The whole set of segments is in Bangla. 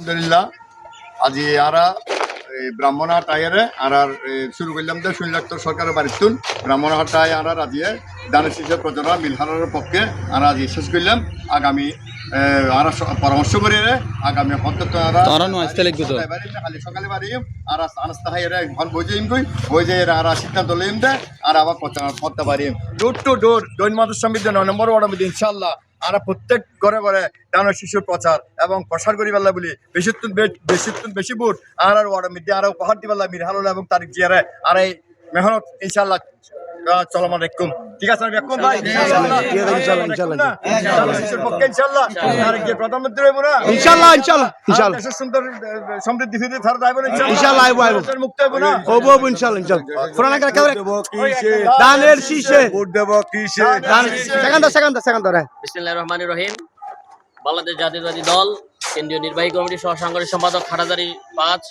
আলহামদুলিল্লাহ। আজি আরা এই ব্রাহ্মণহাট আয়ারে আর আর শুরু করলাম যে সুনীলাক্ত সরকারের বাড়িতুন ব্রাহ্মণহাট আয় আর আর দানের শিশু প্রজনা মিলহারের পক্ষে আর আজি শেষ করলাম। আগামী আর পরামর্শ করে আগামী আর লাগবে তো। খালি সকালে বাড়ি আর আনাস্তা হাই ঘর আর সিদ্ধান্ত লইম দে আর আবার পড়তে পারি ডোর টু ডোর দৈন মাদুর সমিতি নয় নম্বর ওয়ার্ড ইনশাল্লাহ আর প্রত্যেক ঘরে ঘরে ডান শিশুর প্রচার এবং প্রসার করি পাল্লা বলি। বেশি বেশি বেশি বুট আর আর ওয়ার্ড মধ্যে আরও উপহার দিবাল্লা মিরহাল এবং তারিখ জিয়ারে। আর এই মেহনত ইনশাল্লাহ চলমান রেখুম ঠিক আছে আমি রেখুম ভাই ইনশাল্লাহ ইনশাল্লাহ, ইনশাল্লাহ। দানের শিশুর পক্ষে ইনশাল্লাহ। তারিখ যে প্রধানমন্ত্রী হইব না? ইনশাল্লাহ ইনশাল্লাহ ইনশাল্লাহ। দেশের সুন্দর সমৃদ্ধি ফিরে থার যাইব না ইনশাল্লাহ, আইবো, আইবো। মুক্ত হইব না? হব হব ইনশাল্লাহ ইনশাল্লাহ। কোরআন কার কেবরে দানের শীষে ভোট দেব কিসে? সেকেন্ড সেকেন্ড সেকেন্ড রে বিসমিল্লাহ রহমান রহিম। বাংলাদেশ জাতীয়তাবাদী দল কেন্দ্রীয় নির্বাহী কমিটির সহ সাংগঠনিক সম্পাদক খাটাজারি পাঁচ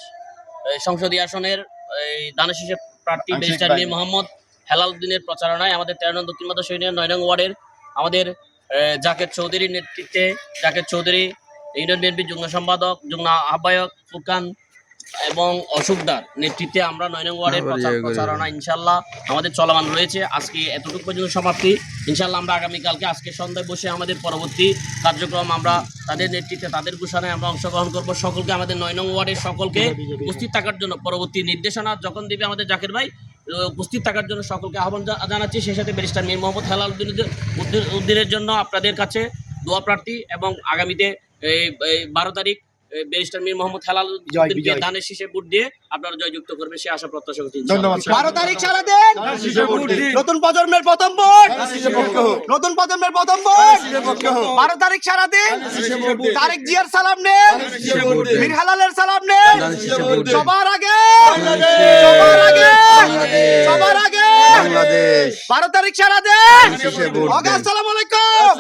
সংসদীয় আসনের এই দানের শীষের প্রার্থী ব্যারিস্টার মীর মোহাম্মদ হেলাল উদ্দিনের প্রচারণায় আমাদের তেরো নং দক্ষিণ মাদা সৈনিক নয় নং ওয়ার্ডের আমাদের জাকের চৌধুরীর নেতৃত্বে জাকের চৌধুরী ইউনিয়ন বিএনপির যুগ্ম সম্পাদক যুগ্ম আহ্বায়ক ফুরকান এবং অশোকদার নেতৃত্বে আমরা নয় নং ওয়ার্ডের প্রচার প্রচারণা ইনশাল্লাহ আমাদের চলমান রয়েছে। আজকে এতটুকু পর্যন্ত সমাপ্তি। ইনশাল্লাহ আমরা আগামীকালকে আজকে সন্ধ্যায় বসে আমাদের পরবর্তী কার্যক্রম আমরা তাদের নেতৃত্বে তাদের ঘোষণায় আমরা অংশগ্রহণ করব। সকলকে আমাদের নয় নং ওয়ার্ডের সকলকে উপস্থিত থাকার জন্য পরবর্তী নির্দেশনা যখন দিবে আমাদের জাকির ভাই উপস্থিত থাকার জন্য সকলকে আহ্বান জানাচ্ছি। সেই সাথে ব্যারিস্টার মীর মোহাম্মদ হেলাল উদ্দিনের উদ্দিন- উদ্দিনের জন্য আপনাদের কাছে দোয়া প্রার্থী এবং আগামীতে এই বারো তারিখ ব্যারিস্টার মীর মোহাম্মদ হেলাল দানের শীষে ভোট দিয়ে আপনারা জয়যুক্ত করবেন সে আশা প্রত্যাশা করছি বারো তারিখ সারা দিন! নতুন প্রজন্মের প্রথম ভোট! নতুন প্রজন্মের প্রথম ভোট! বারো তারিখ সারা দিন! তারিখ জিয়ার সালাম নেন! বীর হালালের সালাম নেন! সবার আগে সবার আগে সবার আগে বারো তারিখ সারা দেশ। আসসালামু আলাইকুম।